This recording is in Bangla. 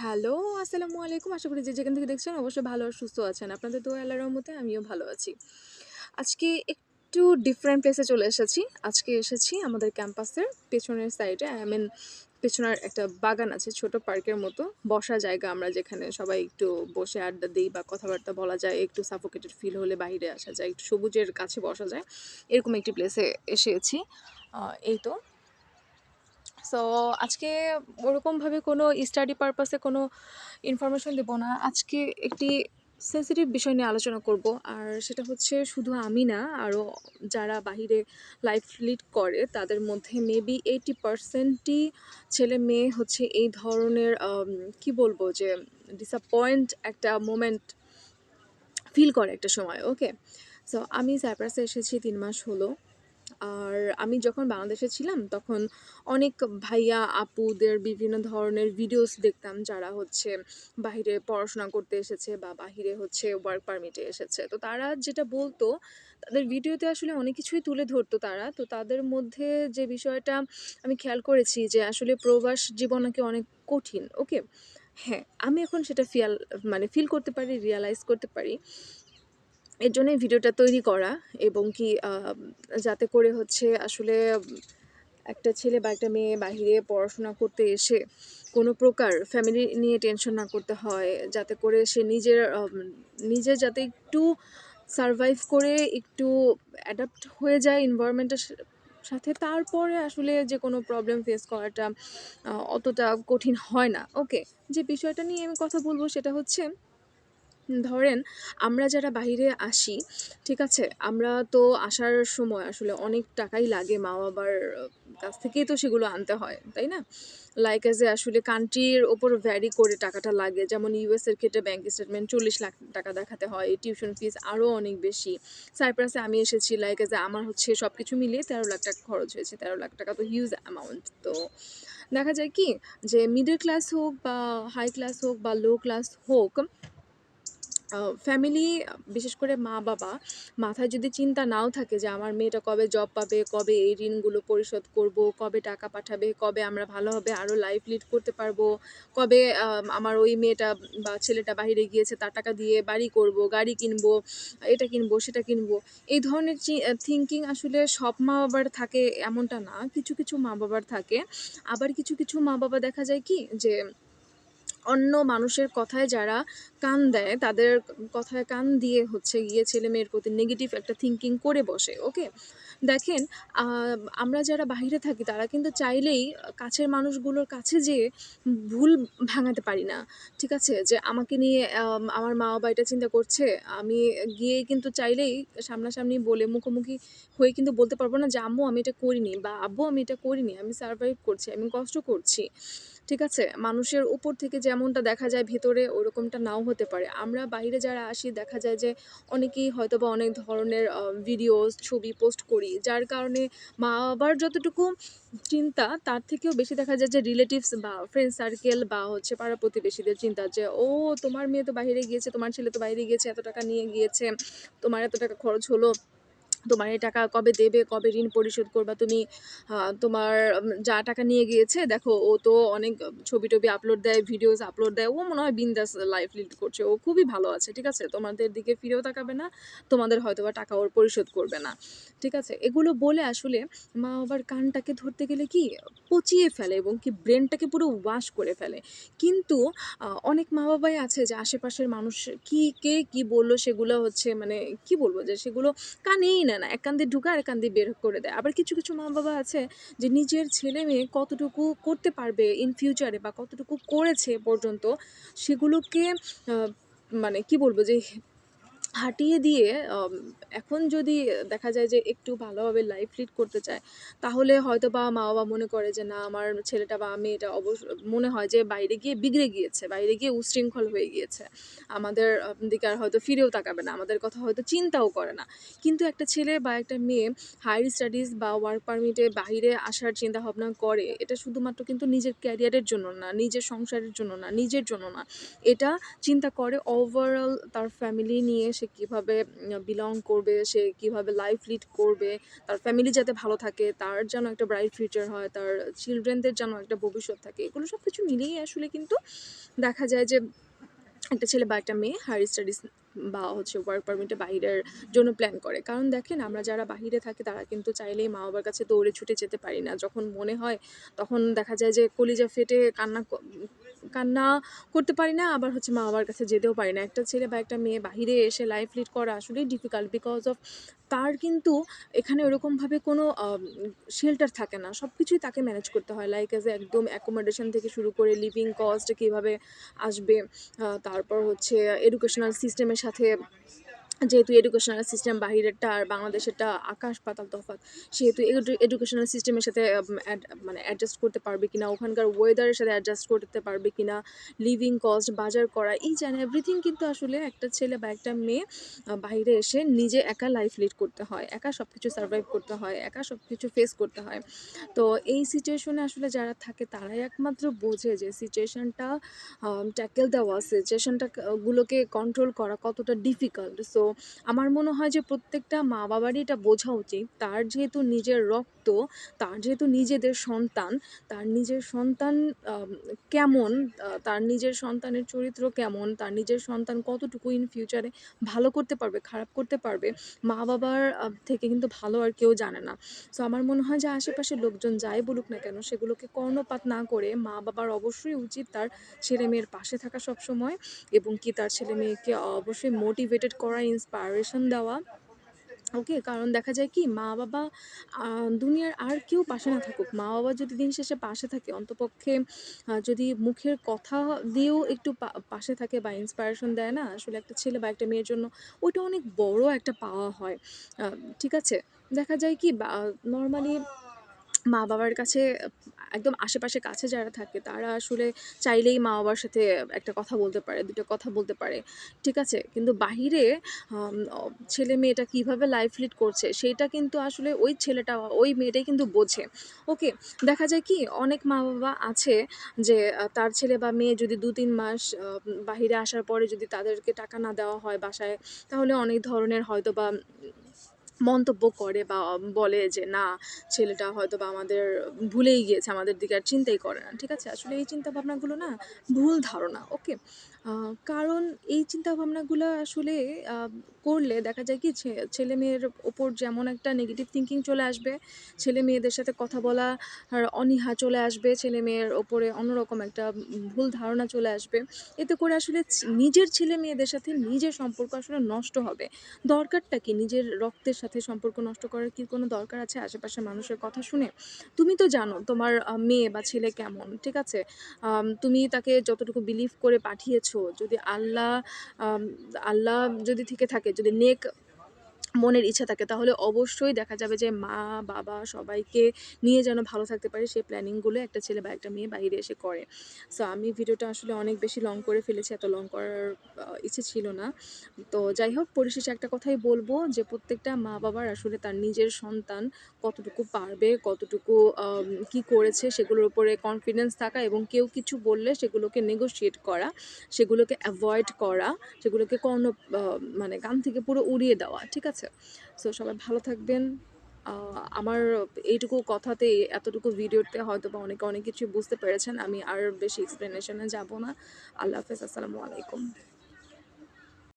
হ্যালো, আসসালামু আলাইকুম। আশা করি যে যেখান থেকে দেখছেন অবশ্যই ভালো আর সুস্থ আছেন। আপনাদের দোয়া আল্লাহর রহমতে আমিও ভালো আছি। আজকে একটু ডিফারেন্ট প্লেসে চলে এসেছি। আজকে এসেছি আমাদের ক্যাম্পাসের পেছনের সাইডে। আই মিন পেছনের একটা বাগান আছে ছোট পার্কের মতো। বসা জায়গা আমরা যেখানে সবাই একটু বসে আড্ডা দিই বা কথাবার্তা বলা যায়, একটু সাফোকেটেড ফিল হলে বাইরে আসা যায়, একটু সবুজের কাছে বসা যায়। এরকম একটি প্লেসে এসেছি। এই তো। সো আজকে ওরকমভাবে কোনো স্টাডি পারপাসে কোনো ইনফরমেশন দেব না। আজকে একটি সেন্সিটিভ বিষয় নিয়ে আলোচনা করব। আর সেটা হচ্ছে শুধু আমি না, আরও যারা বাহিরে লাইফ লিড করে তাদের মধ্যে মেবি 80% ই ছেলে-মেয়ে হচ্ছে এই ধরনের কি বলব যে ডিসঅ্যাপয়েন্ট একটা মোমেন্ট ফিল করে একটা সময়। ওকে? সো আমি সাইপ্রাসে এসেছি তিন মাস হলো। আর আমি যখন বাংলাদেশে ছিলাম তখন অনেক ভাইয়া আপুদের বিভিন্ন ধরনের ভিডিওস দেখতাম যারা হচ্ছে বাহিরে পড়াশোনা করতে এসেছে বা বাহিরে হচ্ছে ওয়ার্ক পারমিটে এসেছে। তো তারা যেটা বলতো তাদের ভিডিওতে আসলে অনেক কিছুই তুলে ধরতো তারা। তো তাদের মধ্যে যে বিষয়টা আমি খেয়াল করেছি যে আসলে প্রবাস জীবন নাকি অনেক কঠিন। ওকে? হ্যাঁ, আমি এখন সেটা ফিয়াল মানে ফিল করতে পারি, রিয়ালাইজ করতে পারি। এর জন্যই ভিডিওটা তৈরি করা এবং কি যাতে করে হচ্ছে আসলে একটা ছেলে বা একটা মেয়ে বাহিরে পড়াশোনা করতে এসে কোনো প্রকার ফ্যামিলি নিয়ে টেনশন না করতে হয়। যাতে করে সে নিজের নিজে যাতে একটু সারভাইভ করে একটু অ্যাডাপ্ট হয়ে যায় এনভায়রনমেন্টের সাথে, তারপরে আসলে যে কোনো প্রবলেম ফেস করাটা অতটা কঠিন হয় না। ওকে? যে বিষয়টা নিয়ে আমি কথা বলব সেটা হচ্ছে ধরেন আমরা যারা বাহিরে আসি, ঠিক আছে? আমরা তো আসার সময় আসলে অনেক টাকাই লাগে মা-বাবার কাছ থেকেই তো সেগুলো আনতে হয়, তাই না? লাইক এজ এ আসলে কান্ট্রির ওপর ভ্যারি করে টাকাটা লাগে। যেমন ইউএস এর ক্ষেত্রে ব্যাঙ্ক স্টেটমেন্ট ৪০ লাখ টাকা দেখাতে হয়। টিউশন ফিস আরও অনেক বেশি। সাইপ্রাসে আমি এসেছি লাইক এজ এ আমার হচ্ছে সব কিছু মিলিয়ে ১৩ লাখ টাকা খরচ হয়েছে। ১৩ লাখ টাকা তো হিউজ অ্যামাউন্ট। তো দেখা যায় কি যে মিডল ক্লাস হোক বা হাই ক্লাস হোক বা লো ক্লাস হোক ফ্যামিলি বিশেষ করে মা-বাবা মাথায় যদি চিন্তা নাও থাকে যে আমার মেয়েটা কবে জব পাবে, কবে এই ঋণগুলো পরিশোধ করব, কবে টাকা পাঠাবে, কবে আমরা ভালোভাবে আরও লাইফ লিড করতে পারব, কবে আমার ওই মেয়েটা বা ছেলেটা বাহিরে গিয়েছে তার টাকা দিয়ে বাড়ি করব, গাড়ি কিনবো, এটা কিনবো, সেটা কিনবো। এই ধরনের থিঙ্কিং আসলে সব মা-বাবার থাকে এমনটা না। কিছু, কিছু মা-বাবার থাকে। আবার কিছু, কিছু মা-বাবা দেখা যায় কি যে অন্য মানুষের কথায় যারা কান দেয় তাদের কথায় কান দিয়ে হচ্ছে গিয়ে ছেলে-মেয়ের প্রতি নেগেটিভ একটা থিঙ্কিং করে বসে। ওকে? দেখেন আমরা যারা বাহিরে থাকি তারা কিন্তু চাইলেই কাছের মানুষগুলোর কাছে যেয়ে ভুল ভাঙাতে পারি না। ঠিক আছে? যে আমাকে নিয়ে আমার মা-বাবা এটা চিন্তা করছে। আমি গিয়ে কিন্তু চাইলেই সামনাসামনি বলে মুখোমুখি হয়ে কিন্তু বলতে পারব না যে আম্মু আমি এটা করিনি বা আব্বু আমি এটা করিনি। আমি সারভাইভ করছি, আমি কষ্ট করছি। ঠিক আছে? মানুষের উপর থেকে যেমনটা দেখা যায় ভেতরে ওরকমটা নাও হতে পারে। আমরা বাইরে যারা আসি দেখা যায় যে অনেকেই হয়তোবা অনেক ধরনের ভিডিওস, ছবি পোস্ট করি। যার কারণে মা-বাবার যতটুকু চিন্তা তার থেকেও বেশি দেখা যায় যে রিলেটিভস বা ফ্রেন্ড সার্কেল বা হচ্ছে পাড়া-প্রতিবেশীদের চিন্তা যে, "ও তোমার মেয়ে তো বাইরে গিয়েছে, তোমার ছেলে তো বাইরে গিয়েছে, এত টাকা নিয়ে গিয়েছে, তোমার এত টাকা খরচ হলো। তোমার এই টাকা কবে দেবে, কবে ঋণ পরিশোধ করবা তুমি? তোমার যা টাকা নিয়ে গিয়েছে দেখো ও তো অনেক ছবি-টবি আপলোড দেয়, ভিডিওস আপলোড দেয়। ও মনে হয় বিন্দাস লাইফ লিড করছে। ও খুবই ভালো আছে। ঠিক আছে? তোমাদের দিকে ফিরেও তাকাবে না। তোমাদের হয়তো বা টাকা ওর পরিশোধ করবে না।" ঠিক আছে? এগুলো বলে আসলে মা-বাবার কানটাকে ধরতে গেলে কি পচিয়ে ফেলে এবং কি ব্রেনটাকে পুরো ওয়াশ করে ফেলে। কিন্তু অনেক মা-বাবাই আছে যে আশেপাশের মানুষ কি কে কি বলল সেগুলো হচ্ছে মানে কি বলব যে সেগুলো কানেই নেয় না। এক ঢুকে আর একান্ধ আরেক দিয়ে বের করে দেয়। আবার কিছু, কিছু মা-বাবা আছে যে নিজের ছেলে-মেয়ে কতটুকু করতে পারবে ইন ফিউচারে বা কতটুকু করেছে পর্যন্ত সেগুলোকে মানে কি বলব যে হাঁটিয়ে দিয়ে এখন যদি দেখা যায় যে একটু ভালোভাবে লাইফ লিড করতে চায়, তাহলে হয়তো বা মা-বাবা মনে করে যে না আমার ছেলেটা বা মেয়েটা অবশ্য মনে হয় যে বাইরে গিয়ে বিগড়ে গিয়েছে, বাইরে গিয়ে উচ্ছৃঙ্খল হয়ে গিয়েছে। আমাদের দিকে আর হয়তো ফিরেও তাকাবে না। আমাদের কথা হয়তো চিন্তাও করে না। কিন্তু একটা ছেলে বা একটা মেয়ে হায়ার স্টাডিজ বা ওয়ার্ক পারমিটে বাইরে আসার চিন্তা ভাবনা করে, এটা শুধুমাত্র কিন্তু নিজের ক্যারিয়ারের জন্য না, নিজের সংসারের জন্য না, নিজের জন্য না। এটা চিন্তা করে ওভারঅল তার ফ্যামিলি নিয়ে সে কীভাবে বিলং করবে, সে কীভাবে লাইফ লিড করবে, তার ফ্যামিলি যাতে ভালো থাকে, তার যেন একটা ব্রাইট ফিউচার হয়, তার চিলড্রেনদের যেন একটা ভবিষ্যৎ থাকে, এগুলো সব কিছু মিলিয়েই আসলে কিন্তু দেখা যায় যে একটা ছেলে বা একটা মেয়ে হায়ার স্টাডিজ বা হচ্ছে ওয়ার্ক পারমিটে বাইরের জন্য প্ল্যান করে। কারণ দেখেন, আমরা যারা বাহিরে থাকি, তারা কিন্তু চাইলেই মা বাবার কাছে দৌড়ে ছুটে যেতে পারি না। যখন মনে হয়, তখন দেখা যায় যে কলিজা ফেটে কান্না কান্না করতে পারি না, আবার হচ্ছে মা বাবার কাছে যেতেও পারি না। একটা ছেলে বা একটা মেয়ে বাহিরে এসে লাইফ লিড করা আসলেই ডিফিকাল্ট বিকজ অফ তার কিন্তু এখানে ওরকমভাবে কোনো শেল্টার থাকে না। সব কিছুই তাকে ম্যানেজ করতে হয়। লাইক এজ একদম অ্যাকোমোডেশন থেকে শুরু করে লিভিং কস্ট কীভাবে আসবে তারপর হচ্ছে এডুকেশনাল সিস্টেমের সাথে যেহেতু এডুকেশনাল সিস্টেম বাহিরেরটা আর বাংলাদেশেরটা আকাশ পাতাল তফাৎ, সেহেতু এডুকেশনাল সিস্টেমের সাথে মানে অ্যাডজাস্ট করতে পারবে কিনা, ওখানকার ওয়েদারের সাথে অ্যাডজাস্ট করতে পারবে কিনা লিভিং কস্ট বাজার করা এই অ্যান্ড এভরিথিং কিন্তু আসলে একটা ছেলে বা একটা মেয়ে বাইরে এসে নিজে একা লাইফ লিড করতে হয়, একা সব কিছু সার্ভাইভ করতে হয়, একা সব কিছু ফেস করতে হয়। তো এই সিচুয়েশনে আসলে যারা থাকে তারাই একমাত্র বোঝে যে সিচুয়েশনটা ট্যাকেল দেওয়া সিচুয়েশনটা গুলোকে কন্ট্রোল করা কতটা ডিফিকাল্ট সো আমার মনে হয় যে প্রত্যেকটা মা বাবারই এটা বোঝা উচিত। তার যেহেতু নিজের রক্ত, তার যেহেতু নিজেদের সন্তান, তার নিজের সন্তান কেমন তার নিজের সন্তানের চরিত্র কেমন, তার নিজের সন্তান কতটুকু ইন ফিউচারে ভালো করতে পারবে, খারাপ করতে পারবে মা বাবার থেকে কিন্তু ভালো আর কেউ জানে না। সো আমার মনে হয় যে আশেপাশের লোকজন যাই বলুক না কেন, সেগুলোকে কর্ণপাত না করে মা বাবার অবশ্যই উচিত তার ছেলে মেয়ের পাশে থাকা সব সময় এবং কি তার ছেলে মেয়েকে অবশ্যই মোটিভেটেড করা ইন্সপায়ারেশন দেওয়া। ওকে কারণ দেখা যায় কি, মা বাবা দুনিয়ার আর কেউ পাশে না থাকুক। মা বাবা যদি দিন শেষে পাশে থাকে, অন্তপক্ষে যদি মুখের কথা দিয়েও একটু পাশে থাকে বা ইন্সপায়ারেশন দেয় না, আসলে একটা ছেলে বা একটা মেয়ের জন্য, ওইটা অনেক বড় একটা পাওয়া হয়। ঠিক আছে? দেখা যায় কি নর্মালি মা বাবার কাছে একদম আশেপাশে কাছে যারা থাকে, তারা আসলে চাইলেই মা বাবার সাথে একটা কথা বলতে পারে, দুটো কথা বলতে পারে। ঠিক আছে? কিন্তু বাহিরে ছেলে মেয়েটা কীভাবে লাইফ লিড করছে, সেটা কিন্তু আসলে ওই ছেলেটা, ওই মেয়েটাই কিন্তু বোঝে। ওকে? দেখা যায় কি, অনেক মা বাবা আছে যে তার ছেলে বা মেয়ে যদি দু তিন মাস বাহিরে আসার পরে যদি তাদেরকে টাকা না দেওয়া হয় বাসায়, তাহলে অনেক ধরনের হয়তো বা মন্তব্য করে বা বলে যে, না, ছেলেটা হয়তো বা আমাদের ভুলেই গিয়েছে, আমাদের দিকে আর চিন্তাই করে না। ঠিক আছে? আসলে এই চিন্তা ভাবনাগুলো না ভুল ধারণা, ওকে? কারণ এই চিন্তা ভাবনাগুলো আসলে করলে দেখা যায় কি ছেলে মেয়ের ওপর যেমন একটা নেগেটিভ থিঙ্কিং চলে আসবে, ছেলে মেয়েদের সাথে কথা বলা অনীহা চলে আসবে, ছেলে মেয়ের ওপরে অন্যরকম একটা ভুল ধারণা চলে আসবে, এতে করে আসলে নিজের ছেলে মেয়েদের সাথে নিজের সম্পর্ক আসলে নষ্ট হবে। দরকারটা কি? নিজের রক্তের সাথে সম্পর্ক নষ্ট করার কি কোনো দরকার আছে? আশেপাশের মানুষের কথা শুনে? তুমি তো জানো তোমার মেয়ে বা ছেলে কেমন, ঠিক আছে? তুমি তাকে যতটুকু বিলিভ করে পাঠিয়েছো যদি আল্লাহ আল্লাহ যদি থেকে থাকে যদি নেক মনের ইচ্ছা থাকে তাহলে অবশ্যই দেখা যাবে যে মা বাবা সবাইকে নিয়ে যেন ভালো থাকতে পারে সেই প্ল্যানিংগুলো একটা ছেলে বা একটা মেয়ে বাইরে এসে করে। সো আমি ভিডিওটা আসলে অনেক বেশি লং করে ফেলেছি এত লং করার ইচ্ছে ছিল না। তো যাই হোক পরিশেষে একটা কথাই বলব যে প্রত্যেকটা মা বাবার আসলে তার নিজের সন্তান কতটুকু পারবে কতটুকু কি করেছে সেগুলোর উপরে কনফিডেন্স থাকা এবং কেউ কিছু বললে সেগুলোকে নেগোশিয়েট করা সেগুলোকে অ্যাভয়েড করা সেগুলোকে আহ, মানে গান থেকে পুরো উড়িয়ে দেওয়া ঠিক আছে? সো সবাই ভালো থাকবেন। আমার এইটুকু কথাতে, এতটুকু ভিডিওতে হয়তো বা অনেকে অনেক কিছু বুঝতে পেরেছেন। আমি আর বেশি এক্সপ্লেনেশনে যাব না। আল্লাহ হাফেজ, আসসালামু আলাইকুম।